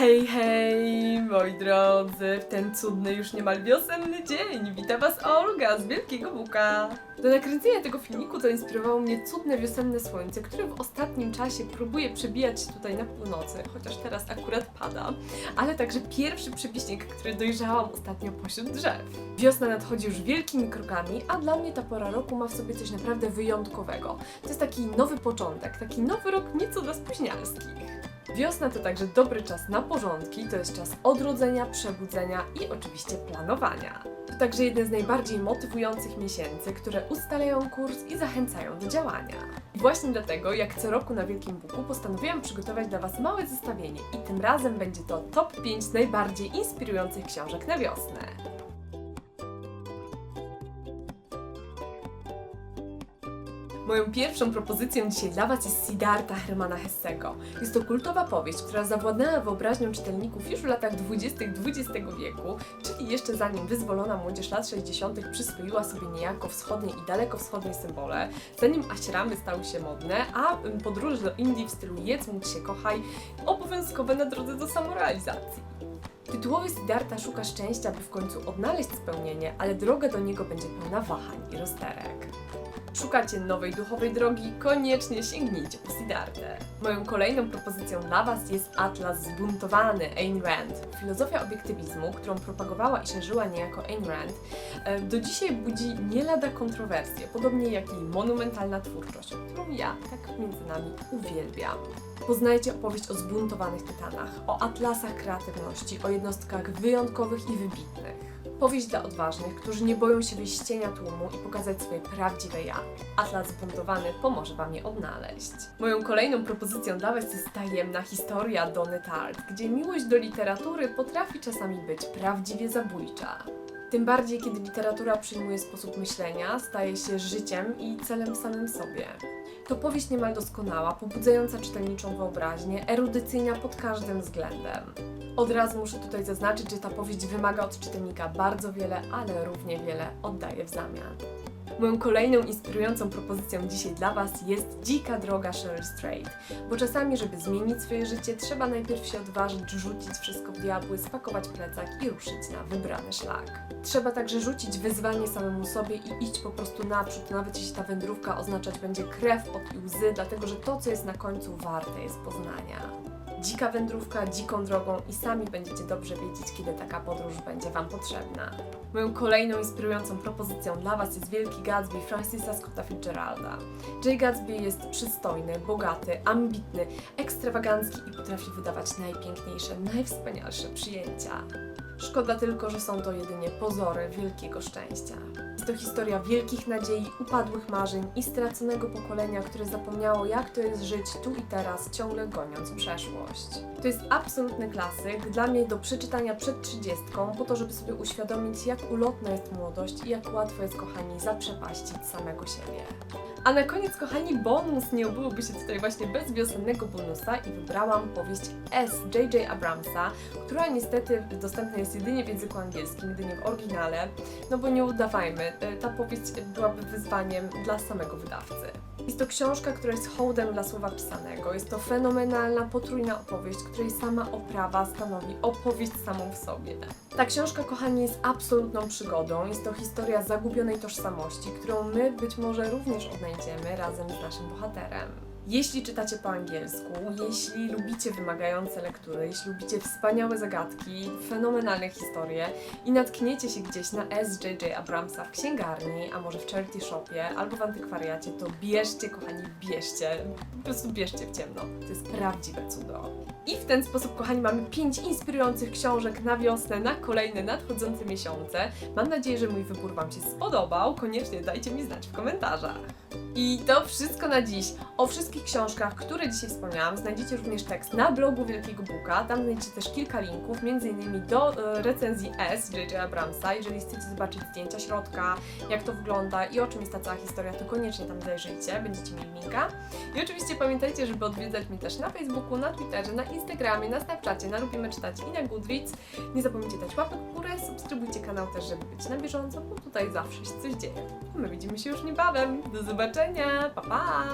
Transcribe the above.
Hej, hej, moi drodzy, w ten cudny już niemal wiosenny dzień wita Was Olga z Wielkiego Buka. Do nakręcenia tego filmiku zainspirowało mnie cudne wiosenne słońce, które w ostatnim czasie próbuje przebijać się tutaj na północy, chociaż teraz akurat pada, ale także pierwszy przepiśnik, który dojrzałam ostatnio pośród drzew. Wiosna nadchodzi już wielkimi krokami, a dla mnie ta pora roku ma w sobie coś naprawdę wyjątkowego. To jest taki nowy początek, taki nowy rok nieco dla spóźnialskich. Wiosna to także dobry czas na porządki, to jest czas odrodzenia, przebudzenia i oczywiście planowania. To także jeden z najbardziej motywujących miesięcy, które ustalają kurs i zachęcają do działania. I właśnie dlatego, jak co roku na Wielkim Buku, postanowiłam przygotować dla Was małe zestawienie i tym razem będzie to top 5 najbardziej inspirujących książek na wiosnę. Moją pierwszą propozycją dzisiaj dla Was jest Siddhartha Hermana Hessego. Jest to kultowa powieść, która zawładnęła wyobraźnią czytelników już w latach 20. XX wieku, czyli jeszcze zanim wyzwolona młodzież lat 60. przyswoiła sobie niejako wschodnie i dalekowschodnie symbole, zanim aśramy stały się modne, a ym, podróże do Indii w stylu jedz, módl się, kochaj obowiązkowe na drodze do samorealizacji. Tytułowy Siddhartha szuka szczęścia, by w końcu odnaleźć spełnienie, ale droga do niego będzie pełna wahań i rozterek. Szukacie nowej duchowej drogi? Koniecznie sięgnijcie po Siddhartę. Moją kolejną propozycją dla Was jest Atlas Zbuntowany Ayn Rand. Filozofia obiektywizmu, którą propagowała i szerzyła niejako Ayn Rand, e, do dzisiaj budzi nie lada kontrowersje, podobnie jak jej monumentalna twórczość, którą ja, tak między nami, uwielbiam. Poznajcie opowieść o zbuntowanych tytanach, o atlasach kreatywności, o jednostkach wyjątkowych i wybitnych. Powieść dla odważnych, którzy nie boją się wyjść cienia tłumu i pokazać swoje prawdziwe ja. Atlas zbuntowany pomoże Wam je odnaleźć. Moją kolejną propozycją dla Was jest tajemna historia Donny Tart, gdzie miłość do literatury potrafi czasami być prawdziwie zabójcza. Tym bardziej, kiedy literatura przyjmuje sposób myślenia, staje się życiem i celem samym sobie. To powieść niemal doskonała, pobudzająca czytelniczą wyobraźnię, erudycyjna pod każdym względem. Od razu muszę tutaj zaznaczyć, że ta powieść wymaga od czytelnika bardzo wiele, ale równie wiele oddaje w zamian. Moją kolejną inspirującą propozycją dzisiaj dla Was jest dzika droga Cheryl Strait, bo czasami, żeby zmienić swoje życie, trzeba najpierw się odważyć, rzucić wszystko w diabły, spakować plecak i ruszyć na wybrany szlak. Trzeba także rzucić wyzwanie samemu sobie i iść po prostu naprzód, nawet jeśli ta wędrówka oznaczać będzie krew, pot i łzy, dlatego że to, co jest na końcu, warte jest poznania. Dzika wędrówka dziką drogą i sami będziecie dobrze wiedzieć, kiedy taka podróż będzie Wam potrzebna. Moją kolejną inspirującą propozycją dla Was jest Wielki Gatsby Francisa Scotta Fitzgeralda. Jay Gatsby jest przystojny, bogaty, ambitny, ekstrawagancki i potrafi wydawać najpiękniejsze, najwspanialsze przyjęcia. Szkoda tylko, że są to jedynie pozory wielkiego szczęścia. Jest to historia wielkich nadziei, upadłych marzeń i straconego pokolenia, które zapomniało, jak to jest żyć tu i teraz, ciągle goniąc przeszłość. To jest absolutny klasyk, dla mnie do przeczytania przed trzydziestką, po to, żeby sobie uświadomić, jak ulotna jest młodość i jak łatwo jest, kochani, zaprzepaścić samego siebie. A na koniec, kochani, bonus nie obyłoby się tutaj właśnie bez wiosennego bonusa i wybrałam powieść S. J.J. Abramsa, która niestety dostępna jest jedynie w języku angielskim, jedynie w oryginale, no bo nie udawajmy, ta powieść byłaby wyzwaniem dla samego wydawcy. Jest to książka, która jest hołdem dla słowa pisanego. Jest to fenomenalna, potrójna opowieść, której sama oprawa stanowi opowieść samą w sobie. Ta książka, kochani, jest absolutną przygodą. Jest to historia zagubionej tożsamości, którą my być może również odnajdziemy razem z naszym bohaterem. Jeśli czytacie po angielsku, jeśli lubicie wymagające lektury, jeśli lubicie wspaniałe zagadki, fenomenalne historie i natkniecie się gdzieś na S.J.J. Abramsa w księgarni, a może w charity shopie albo w antykwariacie, to bierzcie, kochani, bierzcie. Po prostu bierzcie w ciemno. To jest prawdziwe cudo. I w ten sposób, kochani, mamy pięć inspirujących książek na wiosnę, na kolejne nadchodzące miesiące. Mam nadzieję, że mój wybór Wam się spodobał. Koniecznie dajcie mi znać w komentarzach. I to wszystko na dziś. O wszystkich książkach, które dzisiaj wspomniałam, znajdziecie również tekst na blogu Wielkiego Buka. Tam znajdziecie też kilka linków, m.in. do e, recenzji S J.J. Abramsa. Jeżeli chcecie zobaczyć zdjęcia środka, jak to wygląda i o czym jest ta cała historia, to koniecznie tam zajrzyjcie, będziecie mieli linka. I oczywiście pamiętajcie, żeby odwiedzać mnie też na Facebooku, na Twitterze, na Instagramie, na Snapchacie, na Lubimy Czytać i na Goodreads. Nie zapomnijcie dać łapek w górę, subskrybujcie kanał też, żeby być na bieżąco, bo tutaj zawsze się coś dzieje. My widzimy się już niebawem. Do zobaczenia, pa pa!